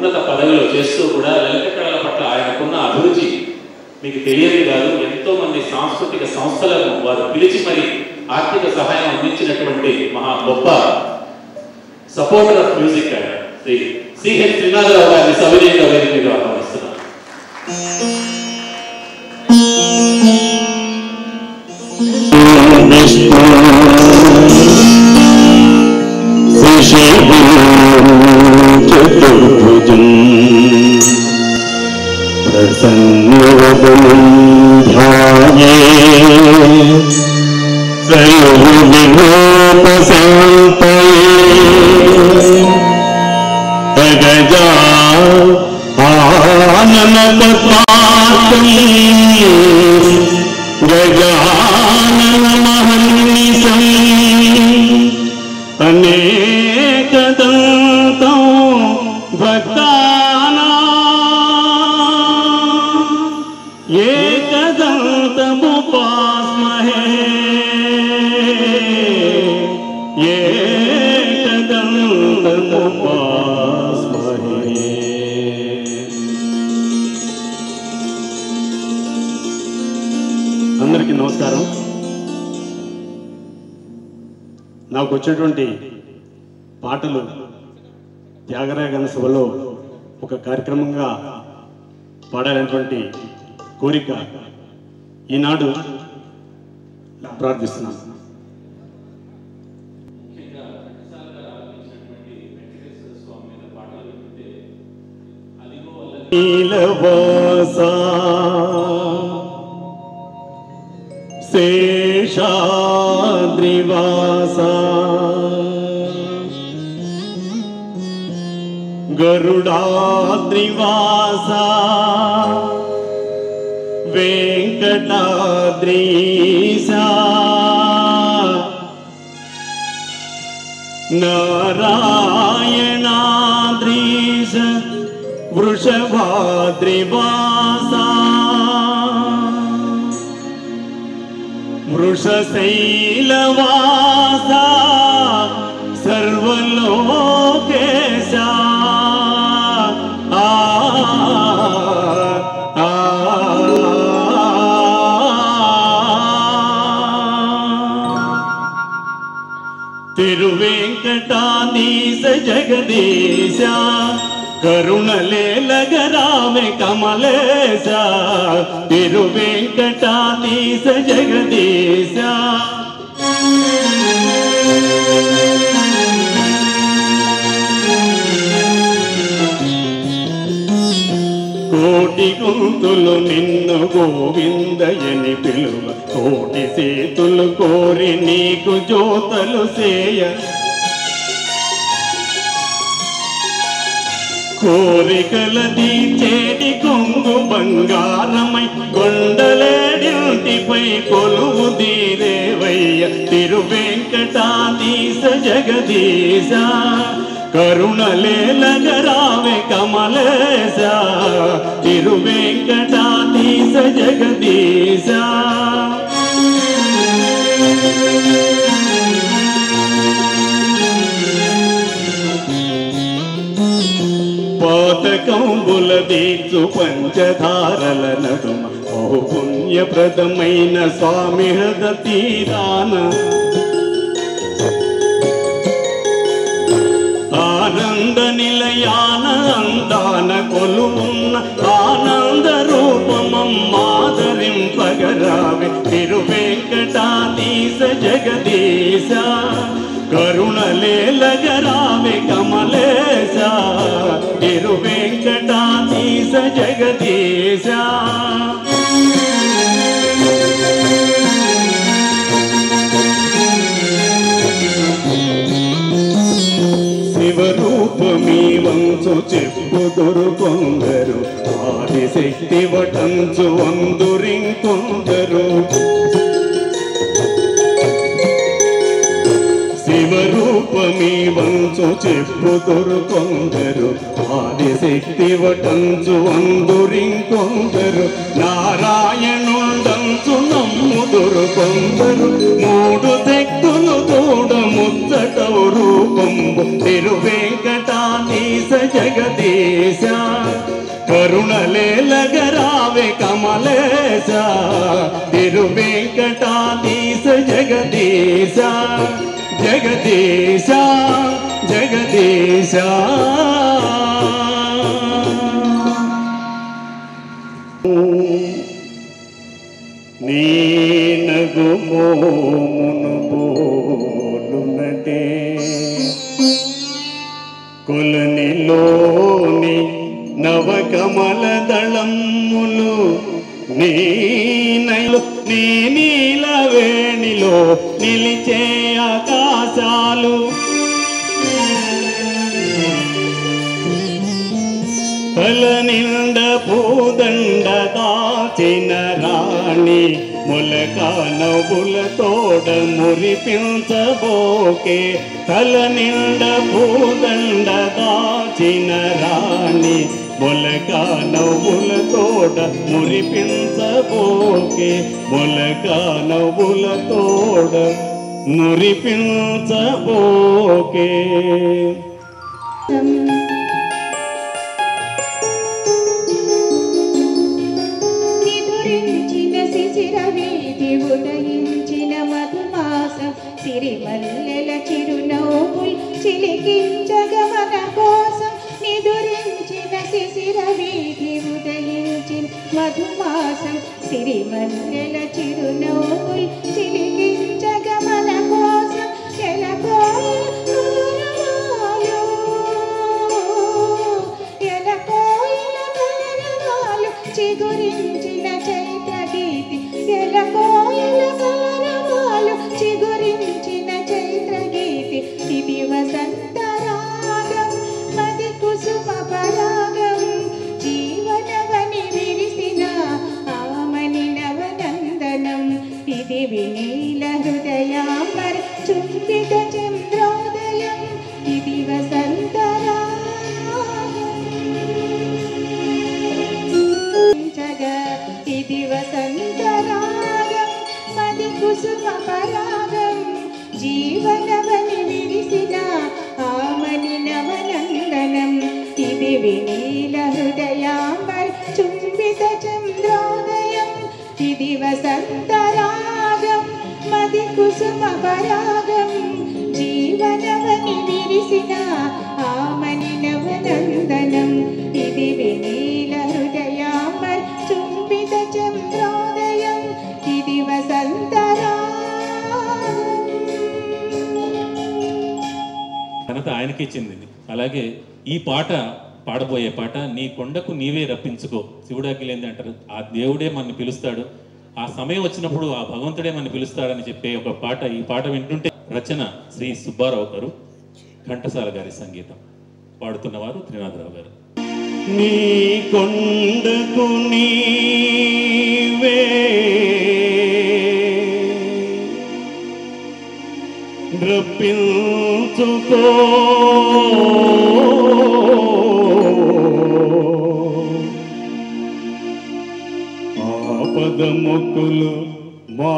ఉన్నత పదవిలో చేస్తూ కూడా లలిత కళల పట్ల ఆయనకున్న అభిరుచి మీకు తెలియదు కాదు. ఎంతో మంది సాంస్కృతిక సంస్థలను వారు పిలిచి మరి ఆర్థిక సహాయం అందించినటువంటి మహా గొప్ప సపోర్టర్ ఆఫ్ మ్యూజిక్ ఆయన. శ్రీ సిహెచ్ శ్రీనాథరావు గారిని సవినయంగా गजान संयोगिनोपसन्तये तगजा आननपत्मात्मनि गजाननमहन्निशम् अनेक అందరికీ నమస్కారం. నాకు వచ్చినటువంటి పాటలు త్యాగరాయగన సభలో ఒక కార్యక్రమంగా పాడాలనేటువంటి కోరిక ఈనాడు ప్రార్థిస్తున్నాను. सा शेषाद्रिवासा। गरुडाद्रिवासा। वेङ्कटाद्रीसा। नारा भाद्रिवासा वृषशैलवासा सर्वलोकेशा तिरुवेङ्कटानीश जगदीशा కరుణలేలగరామె కమలేశ తిరు వెంకటాదీశ జగదీశ. కోటి గొంతులు నిన్ను గోవిందయని పిలువ కోటి సేతులు కోరి నీకు జోతలు సేయ. కోరికలది చేటి కొంగు బంగారమై కొండలేడింటిపై కొలువు దీరేవయ్య తిరువెంకటాదీశ జగదీశ కరుణలేలగరావే కమలేశ తిరువెంకటాదీశ జగదీశ పాతకంబుల దీక్షు పంచధారల నడుమ ఓ పుణ్యప్రదమైన స్వామి హృద తీరాన ఆనంద నిలయాన అందాన కొలువున్న ఆనంద రూపమం మాదరింపగరావి తిరువెంకటాదీశ జగదీశ కరుణలేలగరావి కమలేశ తిరువెంకటాదీశ జగదీశ. శివరూపమీ వంచు చెప్పుదురు కొందరు ఆదిశక్తి వటంచు అందురింకొందరు. శివరూపమీ వంచు చెప్పుదురు కొందరు ఆదిశక్తి వటంచు వందురింకొందరు నారాయణుండంచు నమ్ముదురు కొందరు. మూడు శక్తులు తోడ ముచ్చటవు రూప రూపంబు తిరువెంకటానీస జగదీశ. కరుణలేలగరావే కమలేశ. తిరువెంకటానీస జగదీశ. జగదీశ జగదీశ. నగుమోమును బోలునటే కొలనిలోని నవకమల దళములు నీ నీ నీల వేణిలో నిలిచే ఆకాశాలు. తల నిండ పూదండ దాచిన రాణి మొలక నవ్వుల తోడ మురిపించబోకే తల నిండ భూదండ దాచిన రాణి మొలక నవ్వుల తోడ మురిపించబోకే మొలక నవ్వుల తోడ మురిపించబోకే సిరిమల్లెల చిరునవ్వులు చిలికించగ మన కోసం నిదురించిన శిశిర వీధి ఉదయించిన మధుమాసం. సిరిమల్లెల చిరునవ్వులు చిలి इति विधिवसन्तरागं मदि कुसुमपरागं आमनि नवनन्दनम् इति मर्चुम्बित चन्द्रोदयं विधिवसन्तरागं मदि कुसुमपरागं जीवनमनिरिसिदा ఘనత ఆయనకి చెందింది. అలాగే ఈ పాట పాడబోయే పాట నీ కొండకు నీవే రప్పించుకో. శివుడాకిలేంది అంటారు. ఆ దేవుడే మనని పిలుస్తాడు. ఆ సమయం వచ్చినప్పుడు ఆ భగవంతుడే మనని పిలుస్తాడని చెప్పే ఒక పాట ఈ పాట వింటుంటే రచన శ్రీ సుబ్బారావు గారు ఘంటసాల గారి సంగీతం. పాడుతున్నవారు త్రినాథరావు గారు. నీ కొండకు నీవే విరపించుకో ఆపద మొక్కులు మా